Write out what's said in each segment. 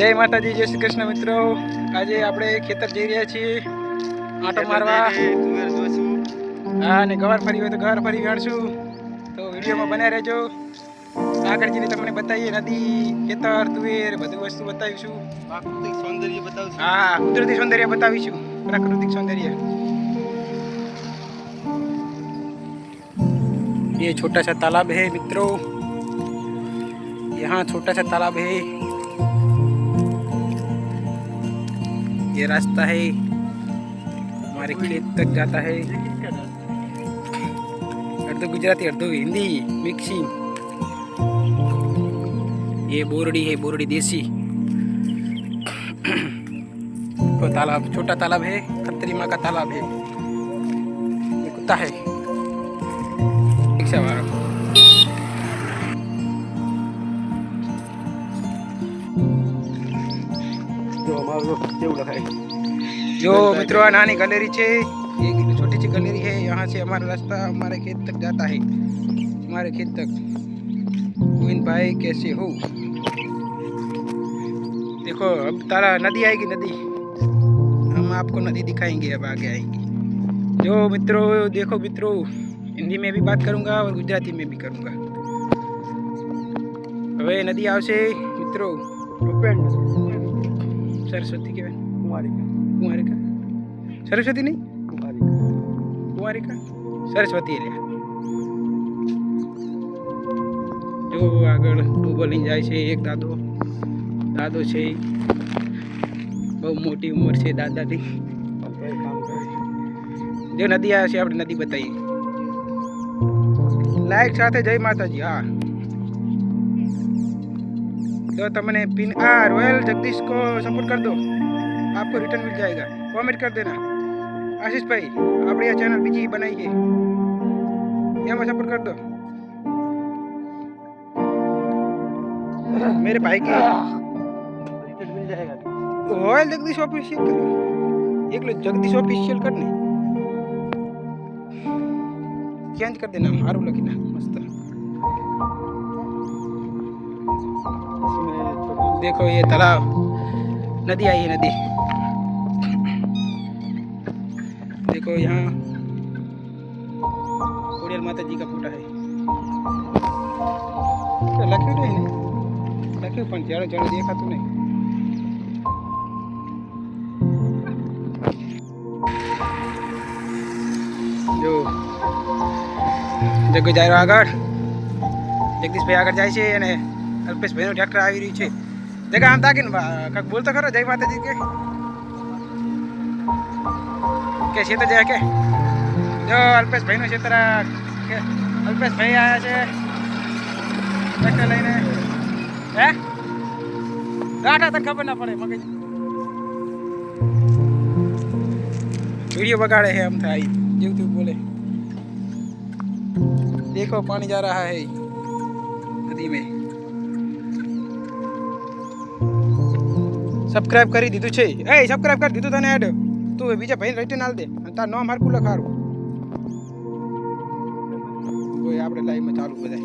જય માતાજી જય શ્રી કૃષ્ણ મિત્રો આજે આપણે ખેતર જઈ રહ્યા છીએ આંટો મારવા હા અને ગવાર ફરી હોય તો ગવાર ફરી વાળશું તો વિડીયોમાં બનાવી રહેજો આગળ જઈને તમને બતાવીએ નદી ખેતર તુવેર બધું વસ્તુ બતાવીશું પ્રાકૃતિક સૌંદર્ય બતાવશું હા કુદરતી સૌંદર્ય બતાવીશું પ્રાકૃતિક સૌંદર્ય ये छोटा सा तालाब है मित्रों यहाँ छोटा सा तालाब है ये रास्ता है। हमारे खेत तक जाता है। अर्धो गुजराती अर्धो हिंदी मिक्सिंग ये बोरडी है, बोरडी देसी। तो तालाब, छोटा तालाब है खतरी माँ का तालाब है। कुत्ता है। रिक्शा वाला। કેવું લખાય जो मित्रों नानी गैलरी छे ये छोटी सी गैलरी है यहाँ से हमारा रास्ता हमारे खेत तक जाता है हमारे खेत तक गोविंद भाई कैसे हो देखो अब तारा नदी आएगी नदी हम आपको नदी दिखाएंगे अब आगे आएंगे जो मित्रों देखो मित्रों हिंदी में भी बात करूँगा और गुजराती में भी करूँगा હવે નદી આવશે મિત્રો સરસ્વતી કહેવાય. કુમારિકા કુંવારિકા? સરસ્વતી નહીં? કુમારિકા કુંવારિકા. સરસ્વતી એટલે જો આગળ ડૂબો લઈને જાય છે એક દાદો. દાદો છે બહુ મોટી ઉંમર છે દાદાની. જો નદી આવે છે, આપણે નદી બતાવીએ. લાઈક સાથે જય માતાજી, હા. तो तुमने पिन आ, रॉयल जगदीश को सपोर्ट कर दो। आपको रिटर्न मिल जाएगा। कमेंट कर देना। आशीष भाई आप ये चैनल बीजी बनाइए यहाँ में सपोर्ट कर दो। मेरे भाई की रॉयल जगदीश ऑफिशियल कर एक लो, जगदीश ऑफिशियल करने। चेंज कर देना हारू लगी ना, मस्त। देखो ये तालाब। नदी आई है, नदी। देखो यहाँ कुड़ियल माता जी का फोटा है। तो लखी नहीं लखी पंच जड़ जड़ देखा तूने। जो जाए आगे जगदीश भाई आगे जाए अल्पेश भाई ट्रैक्टर आ रही है જગા આમ તાકીને કાંક બોલતો ખરો જય માતાજી કે. કે ખેતર જાય કે. જો અલ્પેશભાઈનું ક્ષેત્ર કે અલ્પેશભાઈ આવ્યા છે. ટ્રેક્ટર લઈને. હે? ગાઠા તને ખબર ના પડે, મગજ. વીડિયો બગાડે હે આમ થાય, જેવું તેવું બોલે. દેખો, પાણી જા રહા હૈ. નદી મેં સબસ્ક્રાઇબ કરી દીધું છે. એ સબસ્ક્રાઇબ કરી દીધું તને એડ તું બીજા ભાઈ રેટી આલ દે. અને તાર નામ હારકું લખારું કોઈ આપણે લાઈવમાં ચાલુ બધા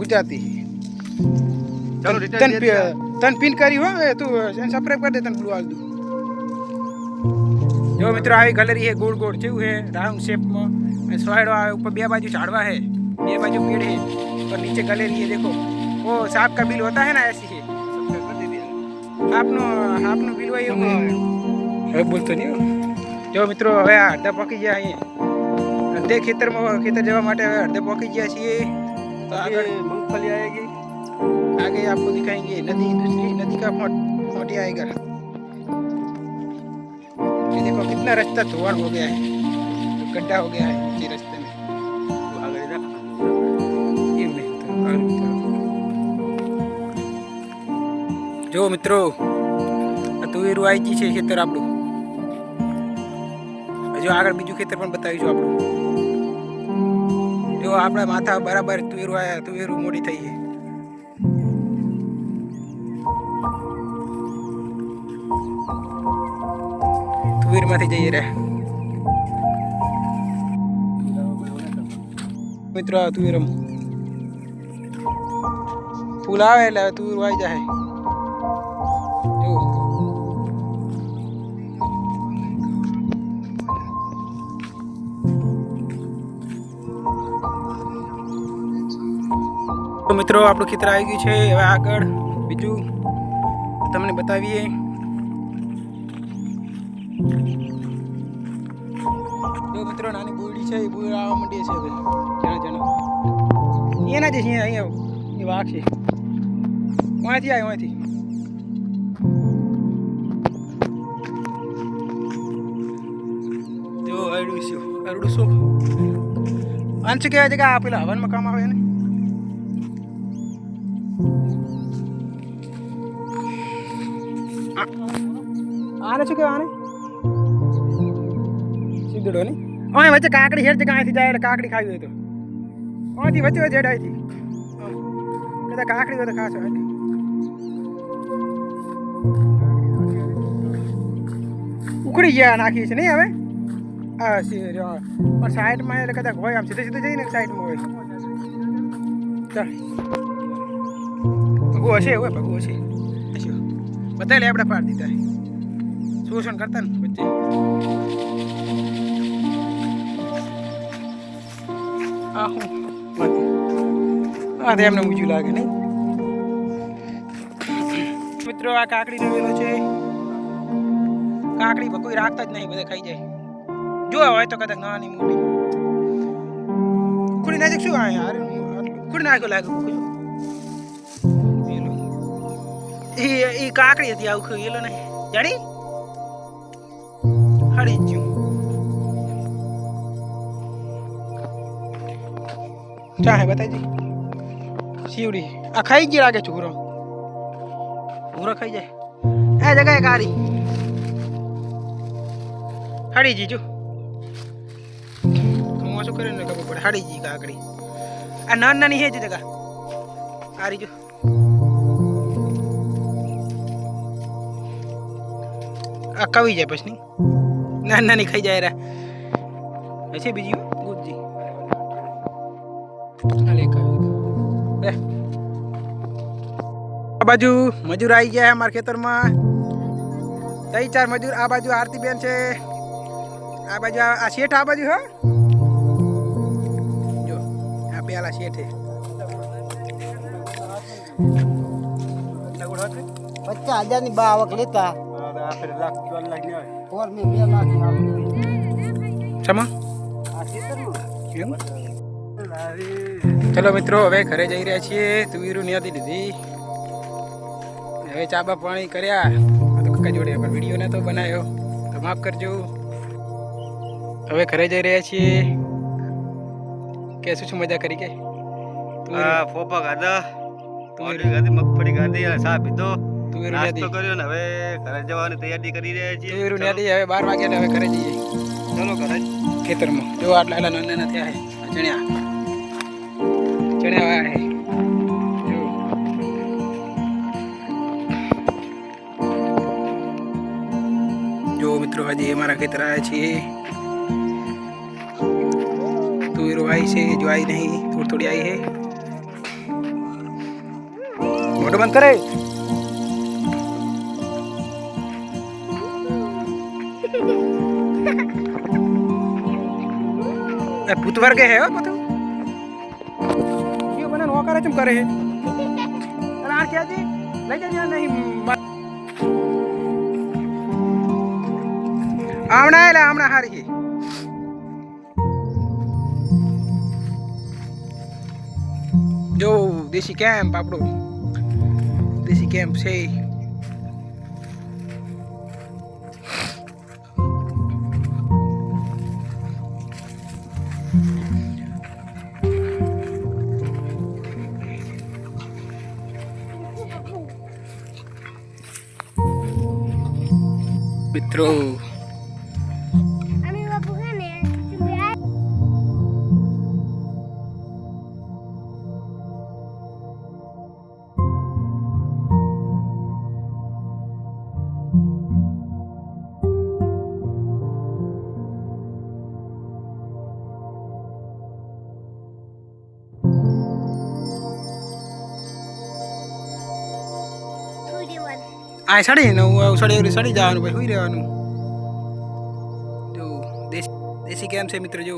ગુજરાતી. તન પિન કરી હો તું સબસ્ક્રાઇબ કરી દે તને બ્લુ આલ દઉં. જો મિત્રો આવી ગલેરી છે ગોળ ગોળ થયું છે રાઉન્ડ શેપમાં સ્લાઇડો આવે ઉપર બે બાજુ ઝાડવા હે. બે બાજુ પેડ છે और नीचे गैलरी है देखो वो सांप का बिल होता है ना ऐसी है सब्सक्राइब कर दीजिए આપનું આપનું બિલ હોય એવું હવે બોલતો નહીં હો. જો મિત્રો હવે આ અડધા પકી ગયા અહીંયા અડધે ખેતરમાં ખેતર જવા માટે હવે અડધે પકી ગયા છીએ તો આગળ आगे मूंगफली आएगी आगे आपको दिखाएंगे नदी दूसरी नदी का मोट, मोटी आएगा ये देखो कितना रास्ता धुआं हो गया है गड्ढा हो गया है इसी रास्ते જો મિત્રો, આ તુવેરું આવી ગઈ છે ખેતર આપણું. હજુ આગળ બીજું ખેતર પણ બતાવીશું આપણું. જો આપણા માથા બરાબર તુવેરું આવ્યા તુવેરું મોડી થઈ છે. તુવેરમાંથી જઈએ રે. મિત્રો, આ તુવેરમ. ફૂલ આવે એટલે હવે તું વાઈ જાય તો મિત્રો, આપણું ખેતર આવી ગયું છે. હવે આગળ બીજું તમને બતાવીએ. જો મિત્રો, નાની બોયડી છે, એ બોયડ આવવા માંડી છે હવે. જણા જણા. એના જે છે અહીંયા, એ વાઘ છે. વાંથી આવ્યો અહીંથી. જો અરડું શું? અરડું અંશ કહેવાય છે કે આ પેલા હવનમાં કામ આવે ને? આને શું કહેવાય આને? સીધડો ને? ઓય વચ્ચે કાકડી હેડ છે કાંઈથી જાય એટલે કાકડી ખાવી હોય તો. ઓયથી વચ્ચે વચ્ચે હેડાયથી કદાચ કાકડી હોય તો ખાશો ઉખડી ગયા નાખીએ છીએ, નહીં હવે? હા. પણ સાઈડમાં એટલે કદાચ હોય આમ સીધે સીધે જઈને સાઈડમાં હોય. ભગવું હશે હોય ભગવો હશે. બધા લે આપણે પાડી દીધા શોષણ કરતા ને વચ્ચે આ હું. આ એમને ઊંચું લાગે, નહીં? મિત્રો આ કાકડી વેલો છે. કાકડી કોઈ રાખતા જ નહીં, બધા ખાઈ જાય. જો હોય તો કદાચ નાની મોટી. કુડી નાખે શું આ યાર કુડી નાખ્યો લાગે એ કાકડી હતી આવું એલો નહીં જાણી? હળી ગયું. ચાહે બતાવી શિવડી, આ ખાઈ ગઈ લાગે છોકરો ભૂરો ખાઈ જાય. એ જગાએ કારી હાડી જી જો હું શું કરીને ખબર પડે? હાડી જી કાકડી. આ નાની નાની હે જ જગા. આરી જો આ કવી જાય પછી નાની નાની ખાઈ જાય રા. પછી બીજી ગુજજી હાલે કવી લે આ બાજુ મજૂર આવી ગયા અમારા ખેતરમાં. ત્રણ ચાર મજૂર આ બાજુ આરતી બેન છે. આ બાજુ આ શેઠ આ બાજુ હા. જો આ પેલા શેઠ. પચાસ હજારની બા આવક લેતા ચલો મિત્રો હવે ઘરે જઈ રહ્યા છીએ તુવીરું નથી લીધી હવે ચાબા પાણી કર્યા. તો કાકા જોડે પણ વીડિયો નતો બનાવ્યો. તો માફ કરજો. હવે ઘરે જઈ રહ્યા છીએ. કે શું શું મજા કરી કે? આ ફોફા ગાધા તુવેરું ઓડી મગફળી ગાધી ચા પીધો. તું નાસ્તો નથી કર્યો ને હવે ઘરે જવાની તૈયારી કરી રહ્યા છીએ. તુવેરું નથી હવે બાર વાગ્યા ને હવે ઘરે જઈએ. ચલો ઘરે. ખેતરમાં. જો આટલા આટલા નાના નાના થયા છે. આ ચણ્યા. ચણ્યા વાયા મિત્રો હજી અમારા ખેતર આવ્યા છીએ તુવેરો આવી છે જો આવી નહીં થોડી થોડી આવી છે મોટો બંધ કરે એ ભૂત વર્ગ હે હો બધું ये बना नौकर तुम करे है अरे यार क्या जी ले जा नहीं આમણા એટલે આમણા હારી છે જો દેશી કેમ્પ આપણો દેશી કેમ્પ છે મિત્રો આ સડીને હું સડી સડી જવાનું, પછી સુઈ રહેવાનું. જો દેશી દેશી કેમ છે મિત્ર જો